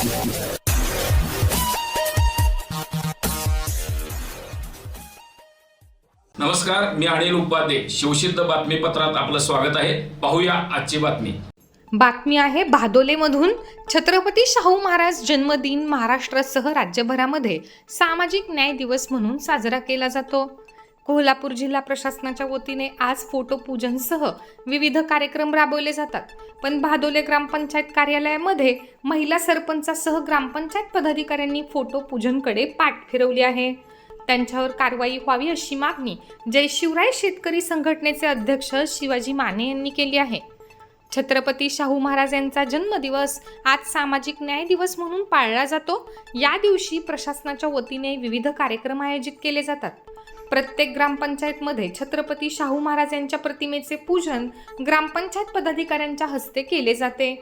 नमस्कार मी अनिल उपाध्ये. शिवसिद्ध बातमीपत्रात आपलं स्वागत आहे. पाहूया आजची बातमी. बातमी आहे भादोलेमधून. छत्रपती शाहू महाराज जन्मदिन महाराष्ट्रासह राज्यभरामध्ये सामाजिक न्याय दिवस म्हणून साजरा केला जातो. कोल्हापूर जिल्हा प्रशासनाच्या वतीने आज फोटो पूजनसह विविध कार्यक्रम राबवले जातात. पण भादोले ग्रामपंचायत कार्यालयामध्ये महिला सरपंचासह ग्रामपंचायत पदाधिकाऱ्यांनी फोटो पूजनकडे पाठ फिरवली आहे. त्यांच्यावर कारवाई व्हावी अशी मागणी जय शिवराय शेतकरी संघटनेचे अध्यक्ष शिवाजी माने यांनी केली आहे. छत्रपती शाहू महाराज यांचा जन्मदिवस आज सामाजिक न्याय दिवस म्हणून पाळला जातो. या दिवशी प्रशासनाच्या वतीने विविध कार्यक्रम आयोजित केले जातात. प्रत्येक ग्रामपंचायतमध्ये छत्रपती शाहू महाराज यांच्या प्रतिमेचे पूजन ग्रामपंचायत पदाधिकाऱ्यांच्या हस्ते केले जाते.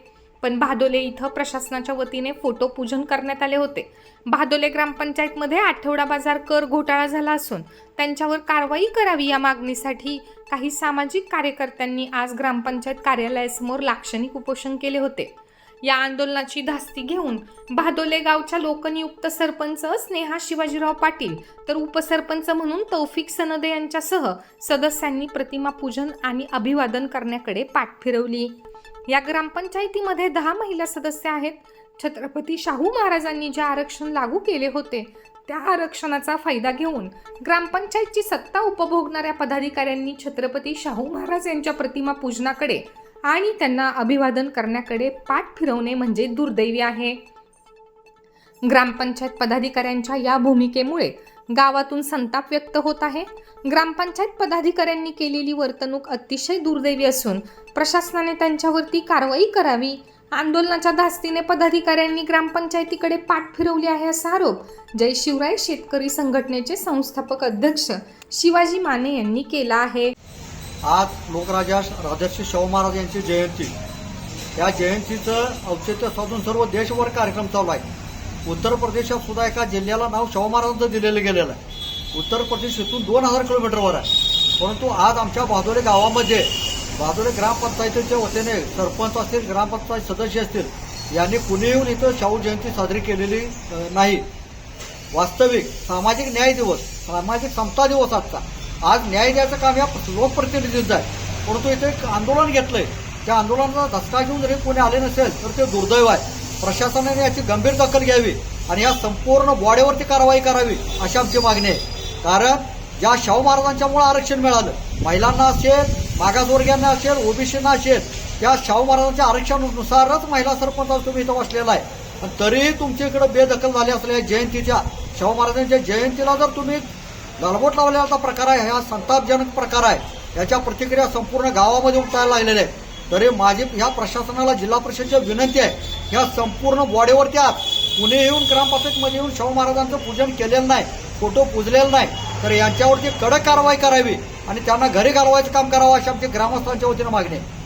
पण भादोले इथं प्रशासनाच्या वतीने फोटो पूजन करण्यात आले होते. भादोले ग्रामपंचायतमध्ये आठवडा बाजार कर घोटाळा झाला असून त्यांच्यावर कारवाई करावी या मागणीसाठी काही सामाजिक कार्यकर्त्यांनी आज ग्रामपंचायत कार्यालयासमोर लाक्षणिक उपोषण केले होते. या आंदोलनाची धास्ती घेऊन भादोले गावच्या लोकनियुक्त सरपंच स्नेहा शिवाजीराव पाटील तर उपसरपंच म्हणून तौफिक सनदे यांच्यासह सदस्यांनी प्रतिमा पूजन आणि अभिवादन करण्याकडे पाठ फिरवली. या ग्रामपंचायतीमध्ये दहा महिला सदस्य आहेत. छत्रपती शाहू महाराजांनी जे आरक्षण लागू केले होते त्या आरक्षणाचा फायदा घेऊन ग्रामपंचायतची सत्ता उपभोगणाऱ्या पदाधिकाऱ्यांनी छत्रपती शाहू महाराज यांच्या प्रतिमा पूजनाकडे आणि त्यांना अभिवादन करण्याकडे पाठ फिरवणे म्हणजे दुर्दैवी आहे. ग्रामपंचायत पदाधिकाऱ्यांच्या या भूमिकेमुळे गावातून संताप व्यक्त होत आहे. ग्रामपंचायत पदाधिकाऱ्यांनी केलेली वर्तणूक अतिशय दुर्दैवी असून प्रशासनाने त्यांच्यावरती कारवाई करावी आंदोलनाच्या धास्तीने पदाधिकाऱ्यांनी ग्रामपंचायतीकडे पाठ फिरवली आहे असा आरोप जय शिवराय शेतकरी संघटनेचे संस्थापक अध्यक्ष शिवाजी माने यांनी केला आहे. आज लोकराजा राजर्षी शाहू महाराज यांची जयंती. या जयंतीचं औचित्य साधून सर्व देशभर कार्यक्रम चालू आहे. उत्तर प्रदेशात सुद्धा एका जिल्ह्याला नाव शाहू महाराजांचं दिलेलं गेलेलं आहे. उत्तर प्रदेश इथून दोन हजार किलोमीटरवर आहे. परंतु आज आमच्या बाजोले गावामध्ये बाजोले ग्रामपंचायतीच्या वतीने सरपंच असतील ग्रामपंचायत सदस्य असतील यांनी कुणी येऊन इथं शाहू जयंती साजरी केलेली नाही. वास्तविक सामाजिक न्याय दिवस सामाजिक समता दिवस आजचा. आज न्याय द्यायचं काम या लोकप्रतिनिधींचं आहे. परंतु इथे एक आंदोलन घेतलंय. त्या आंदोलनाचा धसका घेऊन जरी कोणी आले नसेल तर ते दुर्दैव आहे. प्रशासनाने याची गंभीर दखल घ्यावी आणि या संपूर्ण बॉडीवरती कारवाई करावी अशी आमची मागणी आहे. कारण ज्या शाहू महाराजांच्यामुळे आरक्षण मिळालं महिलांना असेल मागासवर्गीयांना असेल ओबीसींना असेल त्या शाहू महाराजांच्या आरक्षणानुसारच महिला सरपंच तुम्ही इथं बसलेला आहे. पण तरीही तुमच्या इकडे बेदखल झाली असलेल्या जयंतीच्या शाहू महाराजांच्या जयंतीला जर तुम्ही गालबोट लावलेला प्रकार आहे हा संतापजनक प्रकार आहे. याच्या प्रतिक्रिया संपूर्ण गावामध्ये उठायला लागलेल्या आहेत. तरी माझी ह्या प्रशासनाला जिल्हा परिषदची विनंती आहे ह्या संपूर्ण बॉडीवरती आज पुणे येऊन ग्रामपंचायतमध्ये येऊन शाहू महाराजांचं पूजन केलेलं नाही फोटो पुजलेलं नाही तर यांच्यावरती कडक कारवाई करावी आणि त्यांना घरी घालवायचं काम करावं अशी आमची ग्रामस्थांच्या वतीनं मागणी आहे.